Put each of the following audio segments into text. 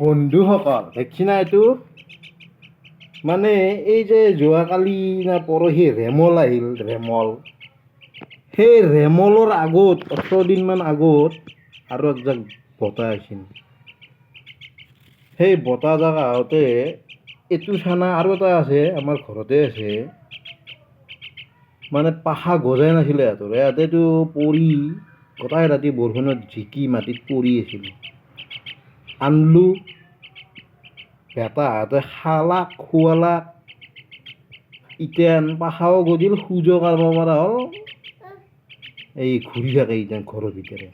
বন্ধুসকল দেখছি না এইটো? মানে এই যে যোৱাকালি না পৰহি ৰেমল আহিল, ৰেমল। সেই ৰেমলৰ আগত, ওঠৰ দিনমান আগত আৰু একজাক বতাহ আহিছিল সেই বতাহজাক আহোঁতে এইটো চানা আৰু এটা আছে, আমাৰ ঘৰতে আছে। মানে পাখা গজাই নাছিলে সিহঁতৰ ইয়াতেতো পৰি, গোটাই ৰাতি বৰষুণত জিকি মাটিত পৰি আছিল। আনলো। বেটাহঁতে খালাক খুৱালাক ইতেন পাখাও গজিল সূৰ্য কাঢ়ব পৰা হ'ল। এই ঘূৰি থাকে ইতেন ঘৰৰ ভিতৰে।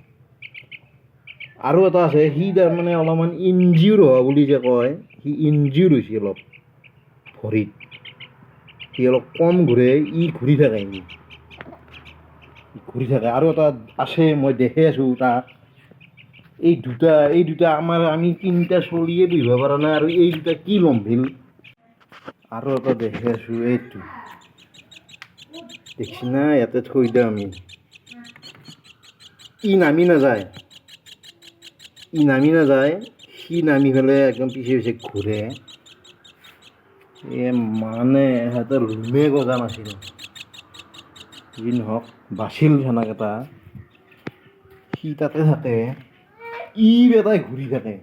আৰু এটা আছে, সি তাৰমানে অলপমান ইনজিউৰ হোৱা বুলি যে কয়, সি ইনজিউৰ হৈছে অলপ ভৰিত। সি অলপ কম ঘূৰে, ই ঘূৰি থাকে ঘূৰি থাকে। আৰু এটা আছে, মই দেখি আছোঁ তাক। এই দুটা এই দুটা আমাৰ আমি তিনিটা চলিয়ে দিব পৰা নাই আৰু এই দুটা কি ল'ম লম্ভিল আৰু এটা দেখি আছোঁ এইটো দেখছি না ইয়াতে থৈ দিওঁ আমি। ই নামি নাযায় ই নামি নাযায় সি নামি পেলাই একদম পিছে পিছে ঘূৰে এ মানে সিহঁতৰ ৰুমে গজা নাছিল যি নহওক বাচিল সেনেকেইটা সি তাতে থাকে। ই বেটাই ঘূৰি থাকে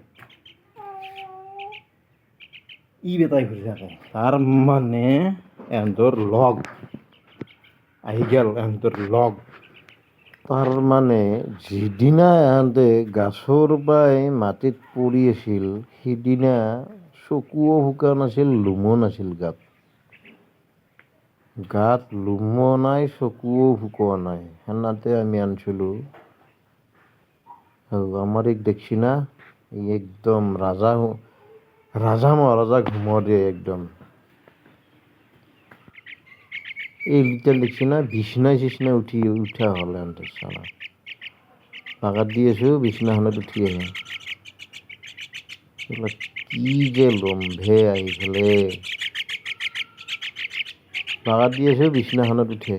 ই বেটাই ঘূৰি থাকে তাৰ মানে এহঁতৰ লগ। আহি গেল এহঁতৰ লগ। তাৰ মানে যিদিনা এহঁতে গাছৰ পৰাই মাটিত পৰি আছিল, সিদিনা চকুও শুকা নাছিল, লোমো নাছিল গাত। গাত লোমো নাই, চকুও শুকোৱা নাই। সেনাতে আমি আনিছিলোঁ। আমাৰ এক দেখছি না একদম ৰাজা হ- ৰাজা মহাৰাজা ঘুমো দিয়ে একদম। এই লিটার দেখছি না, বিছনায় চিছনায় উঠি, উঠা হল এনতে সালা। বাগাত দি আছো বিছনাখনত উঠি এইবিলাক কি যে লম্ভে আহি পেলে বাগাত দি আছো বিছনাখনত উঠে।